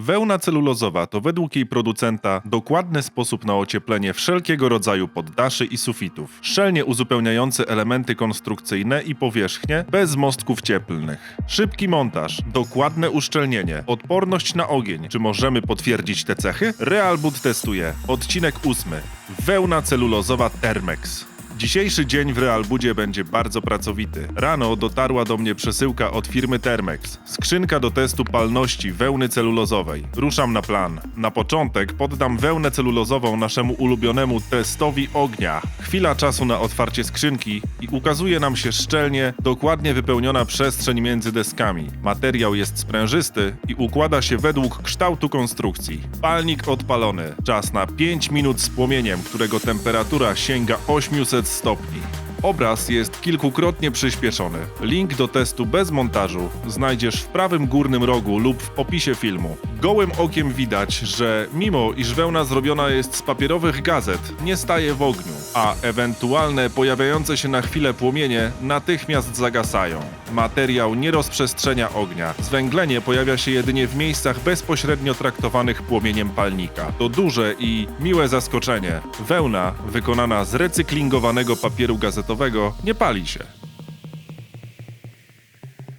Wełna celulozowa to według jej producenta dokładny sposób na ocieplenie wszelkiego rodzaju poddaszy i sufitów, szczelnie uzupełniający elementy konstrukcyjne i powierzchnie bez mostków cieplnych. Szybki montaż, dokładne uszczelnienie, odporność na ogień. Czy możemy potwierdzić te cechy? Realbud testuje. Odcinek ósmy. Wełna celulozowa Termex. Dzisiejszy dzień w Realbudzie będzie bardzo pracowity. Rano dotarła do mnie przesyłka od firmy Termex. Skrzynka do testu palności wełny celulozowej. Ruszam na plan. Na początek poddam wełnę celulozową naszemu ulubionemu testowi ognia. Chwila czasu na otwarcie skrzynki i ukazuje nam się szczelnie, dokładnie wypełniona przestrzeń między deskami. Materiał jest sprężysty i układa się według kształtu konstrukcji. Palnik odpalony. Czas na 5 minut z płomieniem, którego temperatura sięga 800 stopni. Obraz jest kilkukrotnie przyspieszony. Link do testu bez montażu znajdziesz w prawym górnym rogu lub w opisie filmu. Gołym okiem widać, że mimo iż wełna zrobiona jest z papierowych gazet, nie staje w ogniu, a ewentualne pojawiające się na chwilę płomienie natychmiast zagasają. Materiał nie rozprzestrzenia ognia. Zwęglenie pojawia się jedynie w miejscach bezpośrednio traktowanych płomieniem palnika. To duże i miłe zaskoczenie. Wełna wykonana z recyklingowanego papieru gazetowego nie pali się.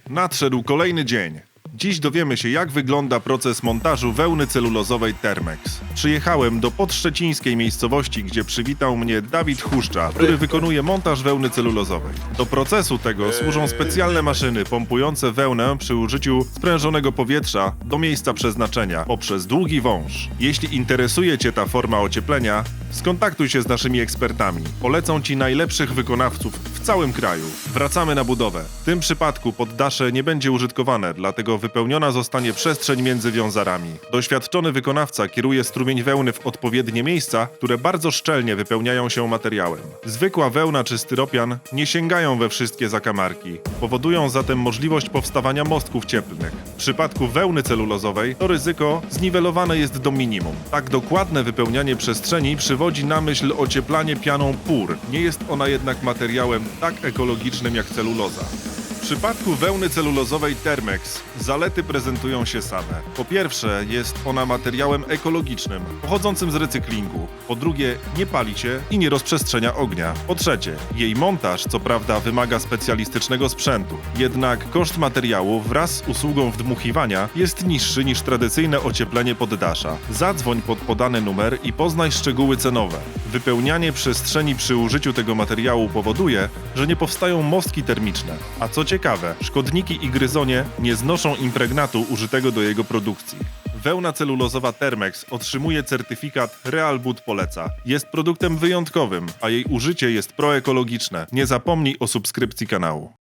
Nadszedł kolejny dzień. Dziś dowiemy się, jak wygląda proces montażu wełny celulozowej Termex. Przyjechałem do podszczecińskiej miejscowości, gdzie przywitał mnie Dawid Huszcza, który wykonuje montaż wełny celulozowej. Do procesu tego służą specjalne maszyny pompujące wełnę przy użyciu sprężonego powietrza do miejsca przeznaczenia poprzez długi wąż. Jeśli interesuje Cię ta forma ocieplenia, skontaktuj się z naszymi ekspertami. Polecą Ci najlepszych wykonawców w całym kraju. Wracamy na budowę. W tym przypadku poddasze nie będzie użytkowane, dlatego wypełniona zostanie przestrzeń między wiązarami. Doświadczony wykonawca kieruje strumień wełny w odpowiednie miejsca, które bardzo szczelnie wypełniają się materiałem. Zwykła wełna czy styropian nie sięgają we wszystkie zakamarki. Powodują zatem możliwość powstawania mostków cieplnych. W przypadku wełny celulozowej to ryzyko zniwelowane jest do minimum. Tak dokładne wypełnianie przestrzeni przywodzi na myśl ocieplanie pianą pór. Nie jest ona jednak materiałem tak ekologicznym jak celuloza. Przypadku wełny celulozowej Termex zalety prezentują się same. Po pierwsze, jest ona materiałem ekologicznym, pochodzącym z recyklingu. Po drugie, nie pali się i nie rozprzestrzenia ognia. Po trzecie, jej montaż co prawda wymaga specjalistycznego sprzętu, jednak koszt materiału wraz z usługą wdmuchiwania jest niższy niż tradycyjne ocieplenie poddasza. Zadzwoń pod podany numer i poznaj szczegóły cenowe. Wypełnianie przestrzeni przy użyciu tego materiału powoduje, że nie powstają mostki termiczne. A co ciekawe, szkodniki i gryzonie nie znoszą impregnatu użytego do jego produkcji. Wełna celulozowa Termex otrzymuje certyfikat Realbud Poleca. Jest produktem wyjątkowym, a jej użycie jest proekologiczne. Nie zapomnij o subskrypcji kanału.